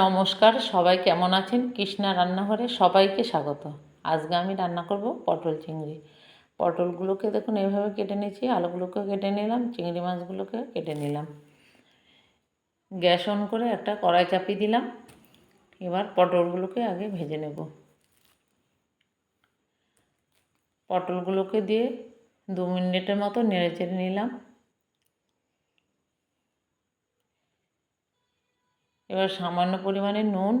নমস্কার, সবাই কেমন আছেন? কৃষ্ণা রান্নাঘরে সবাইকে স্বাগত। আজকে আমি রান্না করব পটল চিংড়ি। পটলগুলোকে দেখুন এইভাবে কেটে নিয়েছি, আলুগুলোকে কেটে নিলাম, চিংড়ি মাছগুলোকে কেটে নিলাম। গ্যাস অন করে একটা কড়াই চাপিয়ে দিলাম। এবার পটলগুলোকে আগে ভেজে নেব। পটলগুলোকে দিয়ে দু মিনিটের মতো নেড়ে চেড়ে নিলাম। এবার সামান্য পরিমাণে নুন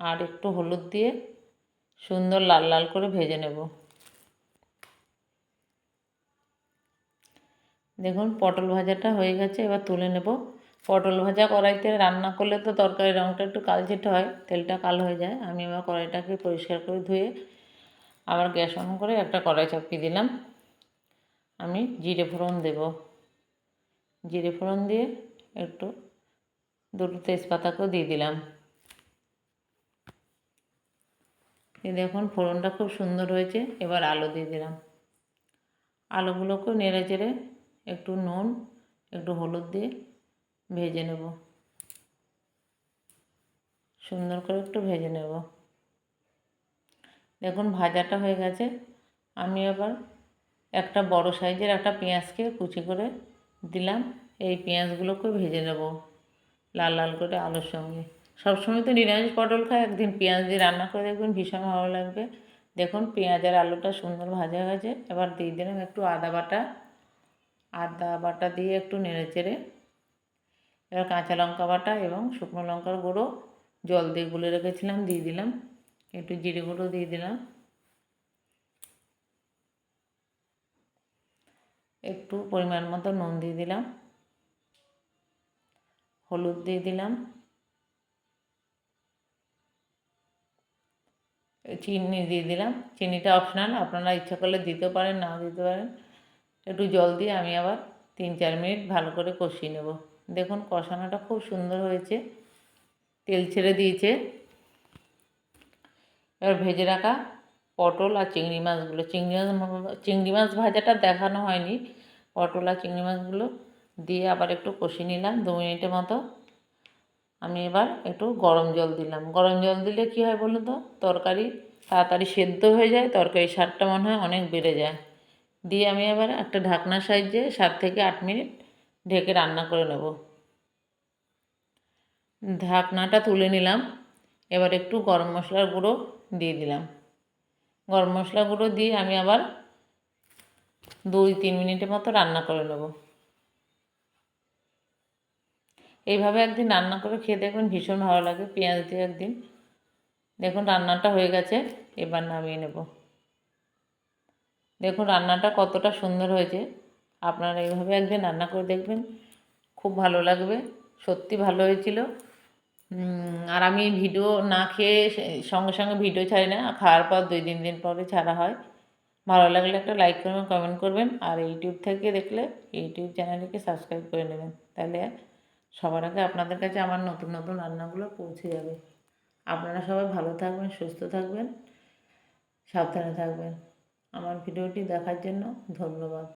আর একটু হলুদ দিয়ে সুন্দর লাল লাল করে ভেজে নেব। দেখুন, পটল ভাজাটা হয়ে গেছে, এবার তুলে নেব। পটল ভাজা কড়াইতে রান্না করলে তো তরকারি রঙটা একটু কালচেটে হয়, তেলটা কালো হয়ে যায়। আমি এবার কড়াইটাকে পরিষ্কার করে ধুয়ে আবার গ্যাস অন করে একটা কড়াই চাপিয়ে দিলাম। আমি জিরে ফোড়ন দেব। জিরে ফোড়ন দিয়ে একটু দুটো তেজপাতাকেও দিয়ে দিলাম। এই দেখুন, ফোড়নটা খুব সুন্দর হয়েছে। এবার আলু দিয়ে দিলাম। আলুগুলোকেও নেড়ে চেড়ে একটু নুন, একটু হলুদ দিয়ে ভেজে নেব। সুন্দর করে একটু ভেজে নেব। দেখুন, ভাজাটা হয়ে গেছে। আমি আবার একটা বড় সাইজের একটা পেঁয়াজকে কুচি করে দিলাম। এই পেঁয়াজগুলোকে ভেজে নেব। লাল লাল করে আলুর সঙ্গে। সবসময় তো নিরামিষ পটল খায়, একদিন পেঁয়াজ দিয়ে রান্না করে দেখবেন ভীষণ ভালো লাগবে। দেখুন পেঁয়াজের আলুটা সুন্দর ভাজা হয়েছে। এবার দিয়ে দিলাম একটু আদা বাটা। আদা বাটা দিয়ে একটু নেড়ে চেড়ে। এবার কাঁচা লঙ্কা বাটা এবং শুকনো লঙ্কার গুঁড়ো। জল দিয়ে গুলে রেখেছিলাম, দিয়ে দিলাম। একটু জিরে গুঁড়ো দিয়ে দিলাম। একটু পরিমাণ মতো নুন দিয়ে দিলাম। হলুদ দিয়ে দিলাম। চিনি দিয়ে দিলাম। চিনিটা অপশনাল আপনারা ইচ্ছা করলে দিতে পারেন নাও দিতে পারেন, একটু জল দিয়ে আমি আবার তিন চার মিনিট ভালো করে কষিয়ে নেব। দেখুন কষানোটা খুব সুন্দর হয়েছে, তেল ছেড়ে দিয়েছে। এবার ভেজে রাখা পটল আর চিংড়ি মাছগুলো, চিংড়ি মাছ চিংড়ি মাছ ভাজাটা দেখানো হয়নি, পটল আর চিংড়ি মাছগুলো দিয়ে আবার একটু কষিয়ে নিলাম দু মিনিটের মতো। আমি এবার একটু গরম জল দিলাম। গরম জল দিলে কী হয় বলুন তো? তরকারি তাড়াতাড়ি সেদ্ধ হয়ে যায়, তরকারি স্বাদটা মনে হয় অনেক বেড়ে যায়। দিয়ে আমি এবার একটা ঢাকনা সাইজে সাত থেকে আট মিনিট ঢেকে রান্না করে নেব। ঢাকনাটা তুলে নিলাম। এবার একটু গরম মশলার গুঁড়ো দিয়ে দিলাম। গরম মশলা গুঁড়ো দিয়ে আমি আবার দুই তিন মিনিটের মতো রান্না করে নেব। এইভাবে একদিন রান্না করে খেয়ে দেখবেন ভীষণ ভালো লাগে, পেঁয়াজ দিয়ে একদিন। দেখুন রান্নাটা হয়ে গেছে, এবার নামিয়ে নেব। দেখুন রান্নাটা কতটা সুন্দর হয়েছে। আপনারা এইভাবে একদিন রান্না করে দেখবেন, খুব ভালো লাগবে, সত্যি ভালো হয়েছিল। আর আমি ভিডিও না খেয়ে সঙ্গে সঙ্গে ভিডিও ছাড়ি না, খাওয়ার পর দুই তিন দিন পরে ছাড়া হয়। ভালো লাগলে একটা লাইক করবেন, কমেন্ট করবেন, আর ইউটিউব থেকে দেখলে ইউটিউব চ্যানেলকে সাবস্ক্রাইব করে নেবেন। তাহলে সবার আগে আপনাদের কাছে আমার নতুন নতুন রান্নাগুলো পৌঁছে যাবে। আপনারা সবাই ভালো থাকবেন, সুস্থ থাকবেন, সাবধানে থাকবেন। আমার ভিডিওটি দেখার জন্য ধন্যবাদ।